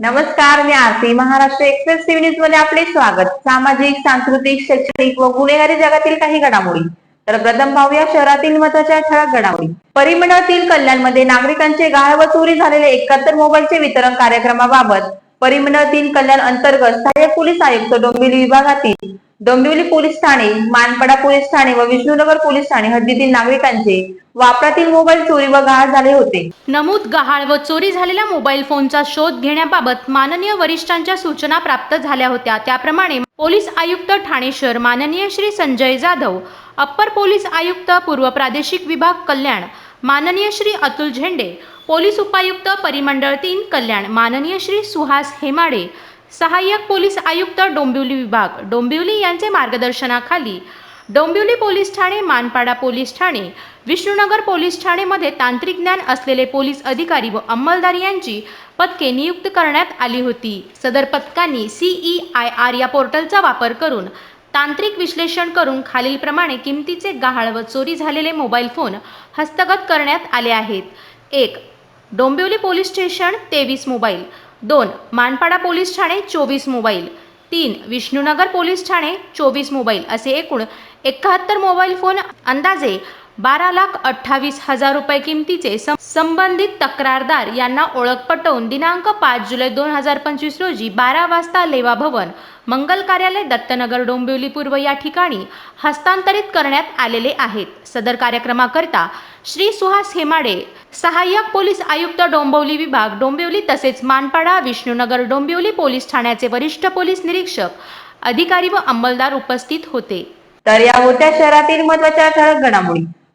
नमस्कार मी Aarti Maharashtra express TV न्यूजमध्ये आपले स्वागत. सामाजिक सांस्कृतिक शैक्षणिक व गुन्हेगारी जगातील काही घडामोडी. तर प्रथम पाहूया शहरातील महत्त्वाच्या ठळक घडामोडी. परिमंडळातील कल्याणमध्ये नागरिकांचे गाळ व चोरी झालेले एकाहत्तर मोबाईलचे वितरण कार्यक्रमाबाबत परिमंडळातील कल्याण अंतर्गत सहाय्यक पोलीस आयुक्त डोंबिवली विभागातील डोंबिवली पोलीस ठाणे मानपाडा पोलीस ठाणे व विष्णुनगर पोलीस ठाणे हद्दीतील नागरिकांचे वापरातील मोबाईल चोरी व गहाळ झाले होते. नमूद गहाळ व चोरी झालेल्या मोबाईल फोनचा शोध घेण्याबाबत माननीय वरिष्ठांच्या सूचना प्राप्त झाल्या होत्या. त्याप्रमाणे पोलीस आयुक्त ठाणे शहर माननीय श्री संजय जाधव अप्पर पोलीस आयुक्त पूर्व प्रादेशिक विभाग कल्याण माननीय श्री अतुल झेंडे पोलीस उपायुक्त परिमंडळ तीन कल्याण माननीय श्री सुहास हेमाडे सहाय्यक पोलीस आयुक्त डोंबिवली विभाग डोंबिवली यांचे मार्गदर्शनाखाली डोंबिवली पोलीस ठाणे मानपाडा पोलीस ठाणे विष्णुनगर पोलीस ठाणेमध्ये तांत्रिक ज्ञान असलेले पोलीस अधिकारी व अंमलदार यांची पदके नियुक्त करण्यात आली होती. सदर पथकांनी सीई आय आर या पोर्टलचा वापर करून तांत्रिक विश्लेषण करून खालीलप्रमाणे किमतीचे गहाळ व चोरी झालेले मोबाईल फोन हस्तगत करण्यात आले आहेत. एक डोंबिवली पोलीस स्टेशन तेवीस मोबाईल. दोन मानपाडा पोलीस ठाणे चोवीस मोबाईल. तीन विष्णुनगर पोलीस ठाणे चोवीस मोबाईल असे एकूण एकाहत्तर मोबाईल फोन अंदाजे बारा लाख अठ्ठावीस हजार रुपये किमतीचे संबंधित तक्रारदार यांना ओळख पटवून दिनांक पाच जुलै दोन हजार पंचवीस रोजी बारा वाजता लेवा भवन मंगल कार्यालय दत्तनगर डोंबिवली पूर्व या ठिकाणी हस्तांतरित करण्यात आलेले आहेत. सदर कार्यक्रमाकरता श्री सुहास हेमाडे सहाय्यक पोलीस आयुक्त डोंबिवली विभाग डोंबिवली तसेच मानपाडा विष्णुनगर डोंबिवली पोलीस ठाण्याचे वरिष्ठ पोलीस निरीक्षक अधिकारी व अंमलदार उपस्थित होते. तर या होत्या शहरातील महत्त्वाच्या ठळक घडामोडी.